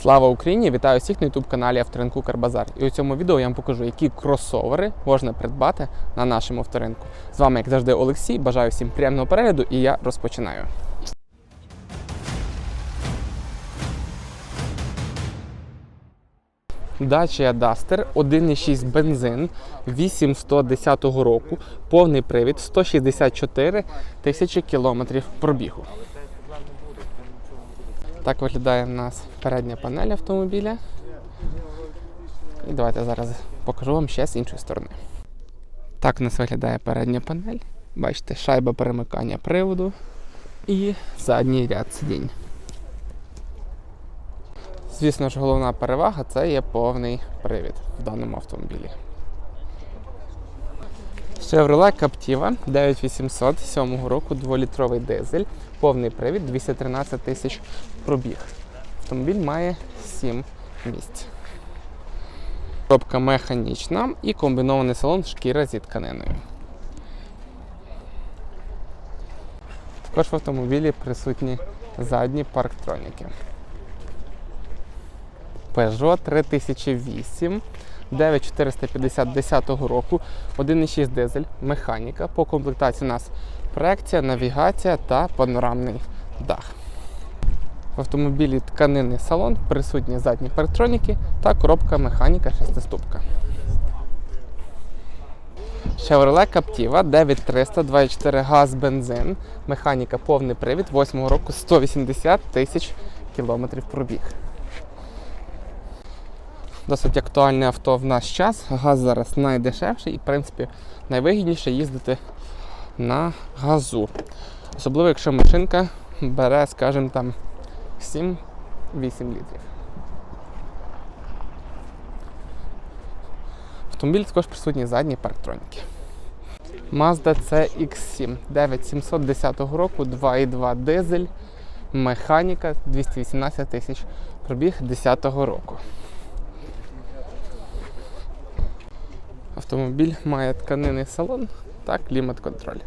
Слава Україні! Вітаю всіх на youtube каналі Авторинку Карбазар. І у цьому відео я вам покажу, які кросовери можна придбати на нашому авторинку. З вами, як завжди, Олексій. Бажаю всім приємного перегляду і я розпочинаю. Dacia Duster 1,6 бензин 8110 року, повний привід, 164 тисячі кілометрів пробігу. Так виглядає в нас передня панель автомобіля. І давайте зараз покажу вам ще з іншої сторони. Так у нас виглядає передня панель. Бачите, шайба перемикання приводу і задній ряд сидінь. Звісно ж, головна перевага це є повний привід в даному автомобілі. Chevrolet Captiva 9800 7 року 2-літровий дизель, повний привід 213 тисяч пробіг. Автомобіль має 7 місць. Коробка механічна і комбінований салон шкіра зі тканиною. Також в автомобілі присутні задні парктроніки. Peugeot 3008 9450 10 року, 1,6 дизель, механіка. По комплектації у нас проекція, навігація та панорамний дах. В автомобілі тканинний салон, присутні задні парктроніки та коробка механіка 6-ступка. Chevrolet Captiva 9300 24 газ бензин, механіка повний привід 8 року 180 тисяч кілометрів пробіг. Досить актуальне авто в наш час. Газ зараз найдешевший і, в принципі, найвигідніше їздити на газу. Особливо, якщо машинка бере, скажімо, там 7-8 літрів. В автомобілі також присутні задні парктроніки. Mazda CX7 9710 року, 2,2 дизель, механіка 218 тисяч пробіг 10 року. Автомобіль має тканинний салон та клімат-контроль.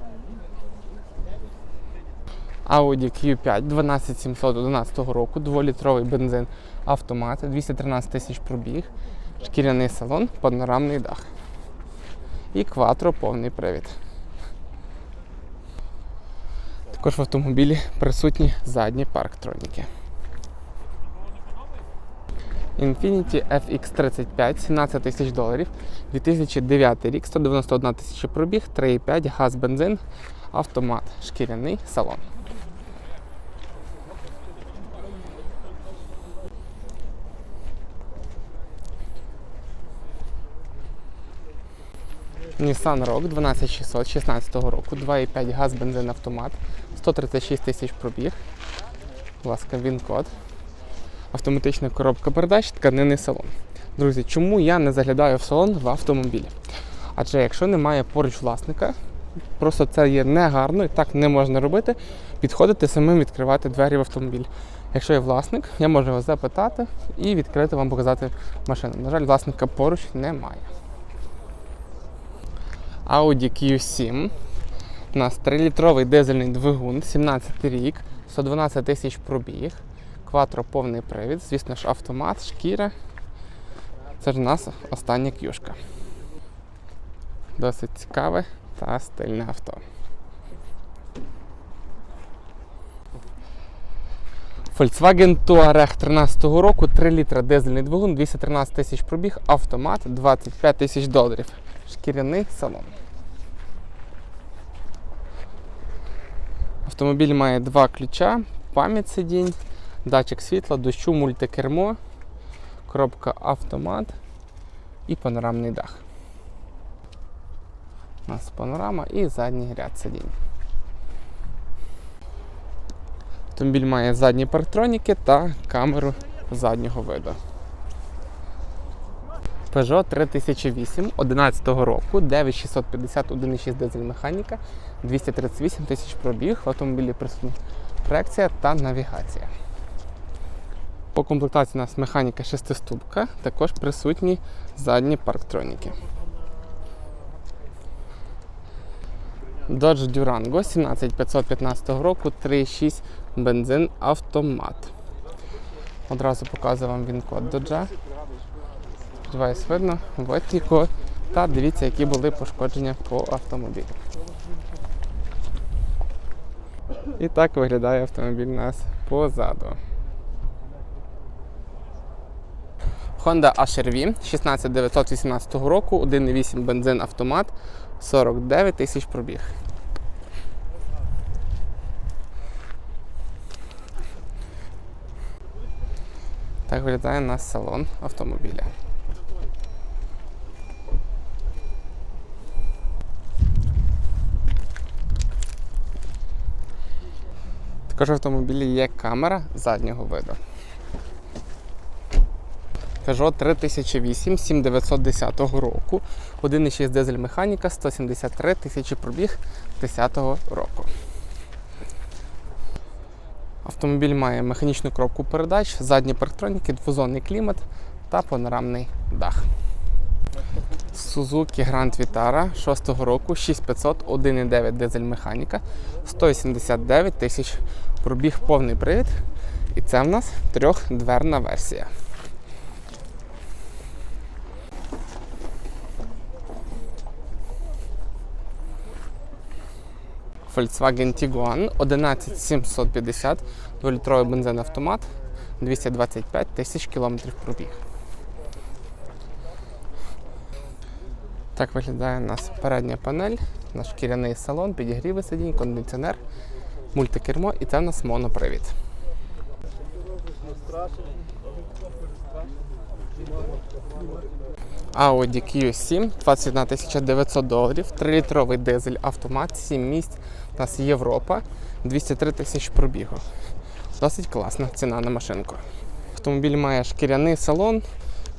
Audi Q5 12711 року, 2-літровий бензин автомат, 213 тисяч пробіг, шкіряний салон, панорамний дах. І кватро повний привід. Також в автомобілі присутні задні парктроніки. Infiniti FX35 17 тисяч доларів, 2009 рік, 191 тисяча пробіг, 3,5 газ бензин, автомат, шкіряний салон. Nissan Rogue 12600 16 року, 2,5 газ бензин автомат, 136 тисяч пробіг. Будь ласка, він-код автоматична коробка передач, тканинний салон. Друзі, чому я не заглядаю в салон в автомобілі? Адже якщо немає поруч власника, просто це є негарно і так не можна робити, підходити самим відкривати двері в автомобіль. Якщо є власник, я можу вас запитати і відкрити вам показати машину. На жаль, власника поруч немає. Audi Q7. У нас 3-літровий дизельний двигун, 17 рік, 112 тисяч пробіг. Кватро повний привід, звісно ж, автомат, шкіра. Це ж у нас остання кюшка. Досить цікаве та стильне авто. Volkswagen Touareg 13 року, 3 літра дизельний двигун, 213 тисяч пробіг, автомат 25 тисяч доларів. Шкіряний салон. Автомобіль має два ключа, пам'ять сидінь, датчик світла, дощу, мультикермо, коробка автомат і панорамний дах. У нас панорама і задній ряд сидінь. Автомобіль має задні парктроніки та камеру заднього виду. Peugeot 3008 11 року, 9650 1,6 дизель механіка, 238 тисяч пробіг, в автомобілі присутні проекція та навігація. По комплектації у нас механіка 6-ступка, також присутні задні парктроніки. Dodge Durango 17515 року, 3,6 бензин автомат. Одразу показую вам він код доджа. Сподіваюсь, видно. Ось тільки. Та дивіться, які були пошкодження по автомобілю. І так виглядає автомобіль у нас позаду. Honda HR-V 16918 року, 1,8 бензин автомат, 49 тисяч пробіг. Так виглядає у нас салон автомобіля. Також в автомобілі є камера заднього виду. Peugeot 3008 7910 року. 1,6 дизель механіка, 173 тисячі пробіг 10 року. Автомобіль має механічну коробку передач, задні парктроніки, двозонний клімат та панорамний дах. Suzuki Grand Vitara 6 року 6500 1,9 дизель механіка, 189 тисяч пробіг повний привід. І це в нас трьохдверна версія. Volkswagen Tiguan 11750, 2-літровий бензин автомат, 225 тисяч кілометрів пробіг. Так виглядає у нас передня панель, наш шкіряний салон, підігріви сидінь, кондиціонер, мультикермо і це у нас монопривід. Audi Q7, 21 900 доларів, 3-літровий дизель автомат, 7 місць, у нас Європа, 203 тисячі пробігу. Досить класна ціна на машинку. Автомобіль має шкіряний салон,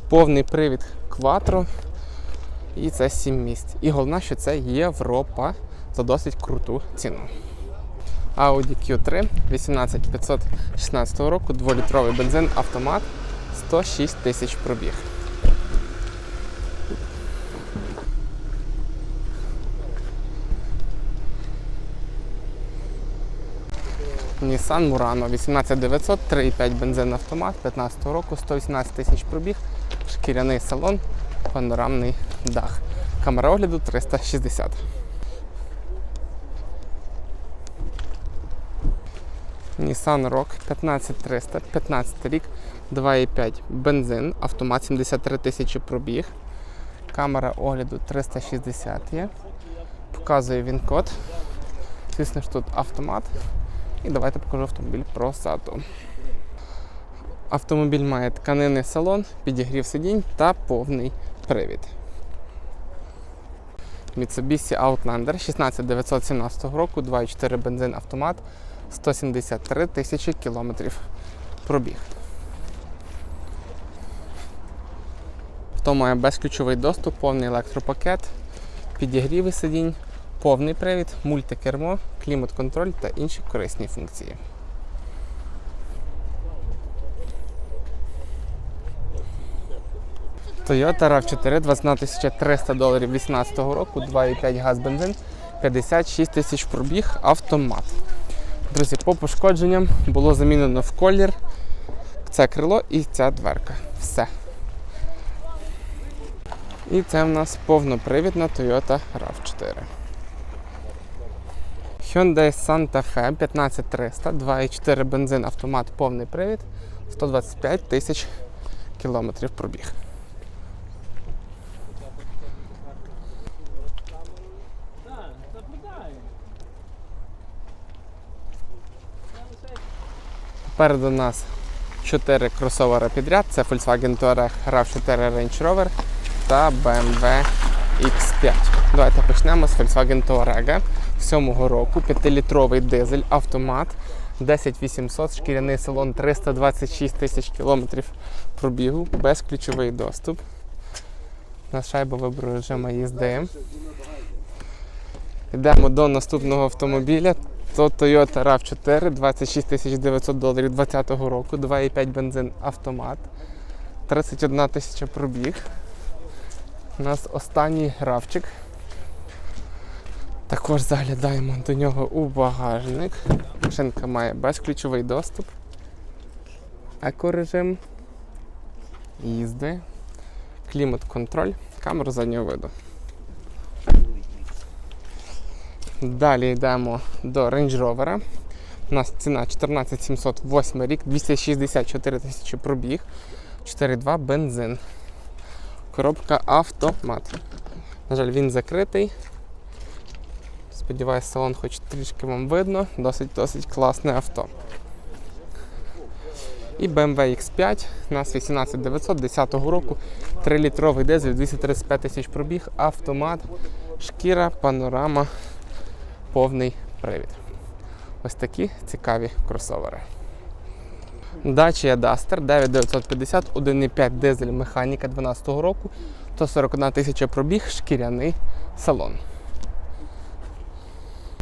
повний привід Quattro і це 7 місць. І головне, що це Європа за досить круту ціну. Audi Q3 18516 року, 2-літровий бензин автомат, 106 тисяч пробіг. Nissan Murano 18900, 3,5 бензин автомат 15 року, 118 тисяч пробіг, шкіряний салон, панорамний дах. Камера огляду 360. Nissan Rock 15300, 15 рік, 2,5 бензин, автомат 73 тисячі пробіг. Камера огляду 360 є. Показує він код. Звісно ж тут автомат. І давайте покажу автомобіль прозаду. Автомобіль має тканинний салон, підігрів сидінь та повний привід. Mitsubishi Outlander 16917 року, 2,4 бензин автомат, 173 тисячі кілометрів пробіг. Авто має безключовий доступ, повний електропакет, підігріви сидінь, повний привід, мультикермо, клімат-контроль та інші корисні функції. Toyota RAV4 21 300 доларів 18 року, 2,5 газ бензин, 56 тисяч пробіг, автомат. Друзі, по пошкодженням було замінено в колір це крило і ця дверка. Все. І це в нас повнопривідна Toyota RAV4. Hyundai Santa Fe 15300, 2,4 бензин автомат, повний привід, 125 тисяч кілометрів пробіг. Попереду у нас 4 кросовера підряд. Це Volkswagen Touareg RAV4 Range Rover та BMW X5. Давайте почнемо з Volkswagen Touareg 7 року, 5-літровий дизель, автомат, 10800, шкіряний салон, 326 тисяч кілометрів пробігу, безключовий доступ. На шайбу вибору режиму їзди. Йдемо до наступного автомобіля. То Toyota RAV4 26 900 доларів 2020 року, 2,5 бензин автомат, 31 тисяча пробіг. У нас останній гравчик. Також заглядаємо до нього у багажник. Машинка має безключовий доступ. екорежим, їзди, клімат-контроль, камеру заднього виду. Далі йдемо до Range Rover. У нас ціна 14708 рік, 264 тисячі пробіг, 4.2 бензин. Коробка автомат. На жаль, він закритий. Сподіваюсь, салон хоч трішки вам видно. Досить-досить класне авто. І BMW X5 у нас 18900 10 року, 3-літровий дизель, 235 тисяч пробіг, автомат, шкіра, панорама, повний привід. Ось такі цікаві кросовери. Dacia Duster 9950, 1,5 дизель механіка 12 року, 141 тисяча пробіг, шкіряний салон.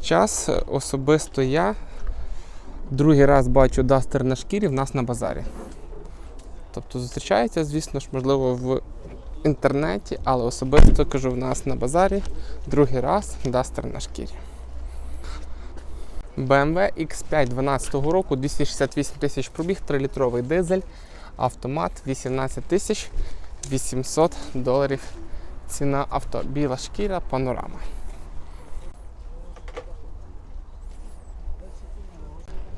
Час особисто я другий раз бачу Duster на шкірі в нас на базарі. Тобто зустрічається, звісно ж, можливо, в інтернеті, але особисто кажу в нас на базарі другий раз Duster на шкірі. BMW X5 12 року, 268 тисяч пробіг, 3-літровий дизель, автомат 18 тисяч 800 доларів. Ціна авто. Біла шкіра, панорама.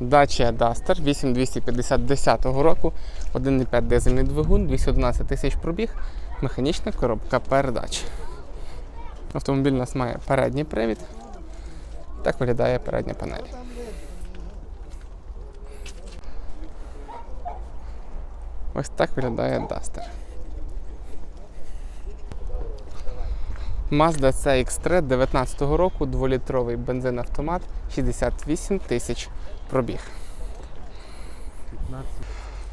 Dacia Duster 8250 10 року, 1,5 дизельний двигун, 211 тисяч пробіг, механічна коробка передач. Автомобіль у нас має передній привід. Так виглядає передня панель. Ось так виглядає Duster. Mazda CX-3 19 року, 2-літровий бензин-автомат, 68 тисяч пробіг.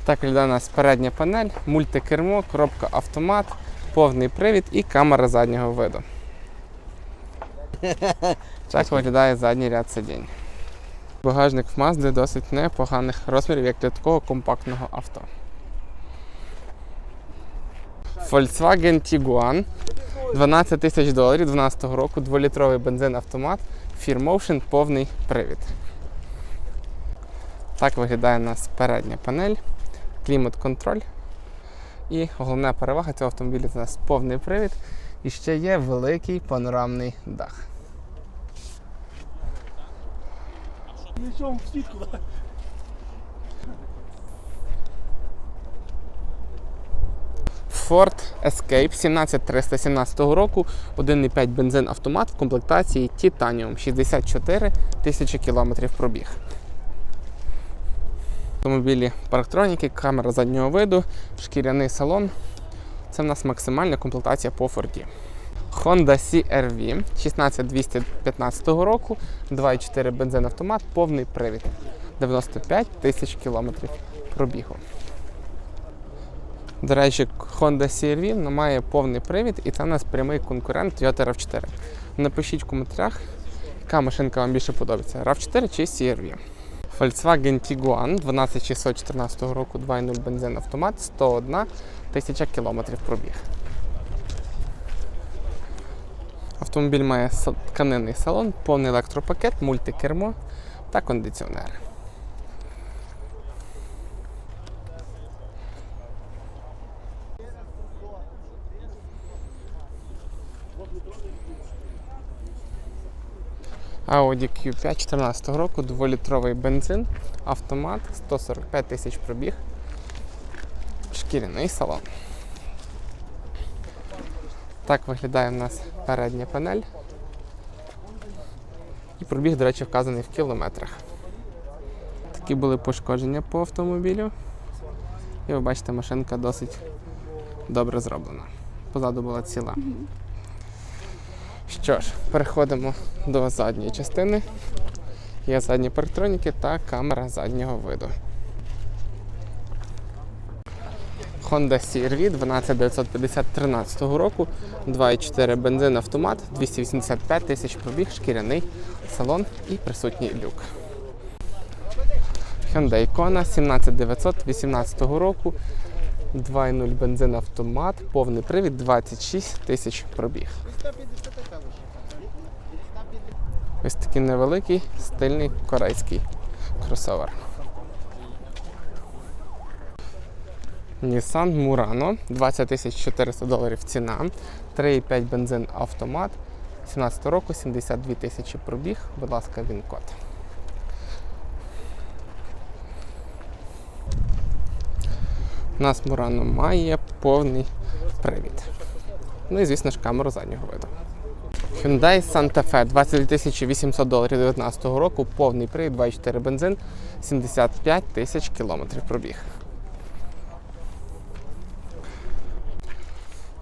Так виглядає у нас передня панель, мультикермо, коробка автомат, повний привід і камера заднього виду. Так виглядає задній ряд сидінь. Багажник в Mazda досить непоганих розмірів, як для такого компактного авто. Volkswagen Tiguan 12 тисяч доларів 12 року, 2-літровий бензин-автомат, Motion повний привід. Так виглядає у нас передня панель, клімат-контроль. І головна перевага цього автомобіля це у нас повний привід і ще є великий панорамний дах. Ford Escape 17317 року, 1,5 бензин автомат в комплектації Titanium 64 тисячі кілометрів пробіг. Автомобілі парктроніки, камера заднього виду, шкіряний салон. Це в нас максимальна комплектація по Ford. Honda CR-V 16215 року, 2,4 бензин автомат, повний привід. 95 тисяч кілометрів пробігу. До речі, Honda CR-V ну, має повний привід і це у нас прямий конкурент Toyota RAV4. Напишіть в коментарях, яка машинка вам більше подобається: RAV4 чи CR-V. Volkswagen Tiguan 12614 року 2.0 бензин автомат, 101 тисяча кілометрів пробіг. Автомобіль має тканинний салон, повний електропакет, мультикермо та кондиціонер. Audi Q5 14 року, 2-літровий бензин, автомат, 145 тисяч пробіг, шкіряний салон. Так виглядає у нас передня панель. І пробіг, до речі, вказаний в кілометрах. Такі були пошкодження по автомобілю. І ви бачите, машинка досить добре зроблена. Позаду була ціла. Що ж, переходимо до задньої частини. Є задні парктроніки та камера заднього виду. Honda CR-V 12950 13 року, 2,4 бензин автомат, 285 тисяч пробіг, шкіряний салон і присутній люк. Hyundai Kona 17900 18 року, 2,0 бензин автомат, повний привід, 26 тисяч пробіг. Ось такий невеликий стильний корейський кросовер. Nissan Murano, 20 400 доларів ціна, 3,5 бензин автомат, 17 року, 72 тисячі пробіг, будь ласка, він код. У нас Murano має повний привід. Ну і звісно ж камеру заднього виду. Hyundai Santa Fe 22 800 доларів 2019 року, повний привід, 2,4 бензин, 75 тисяч кілометрів пробіг.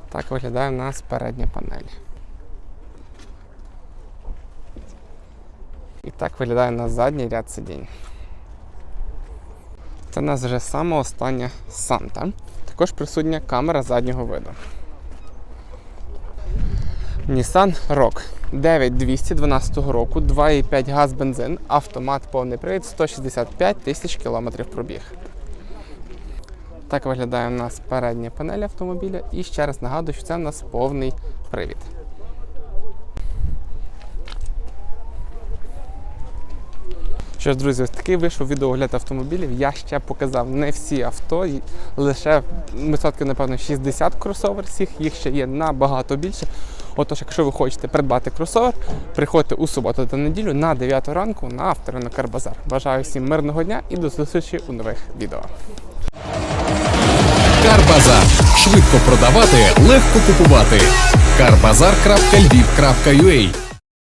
Так виглядає у нас передня панель. І так виглядає у нас задній ряд сидінь. Це у нас вже саме остання Санта. Також присутня камера заднього виду. Nissan Rogue 9212 року, 2,5 газ бензин, автомат повний привід, 165 тисяч кілометрів пробіг. Так виглядає у нас передня панель автомобіля. І ще раз нагадую, що це у нас повний привід. Що ж, друзі, такий вийшов відеогляд автомобілів. Я ще показав не всі авто, лише відсотків, напевно, 60 кросовер всіх, їх ще є набагато більше. Отож, якщо ви хочете придбати кросовер, приходьте у суботу та неділю на 9 ранку на авторинок Карбазар. Бажаю всім мирного дня і до зустрічі у нових відео. Карбазар. Швидко продавати, легко купувати. Карбазар.львів.ua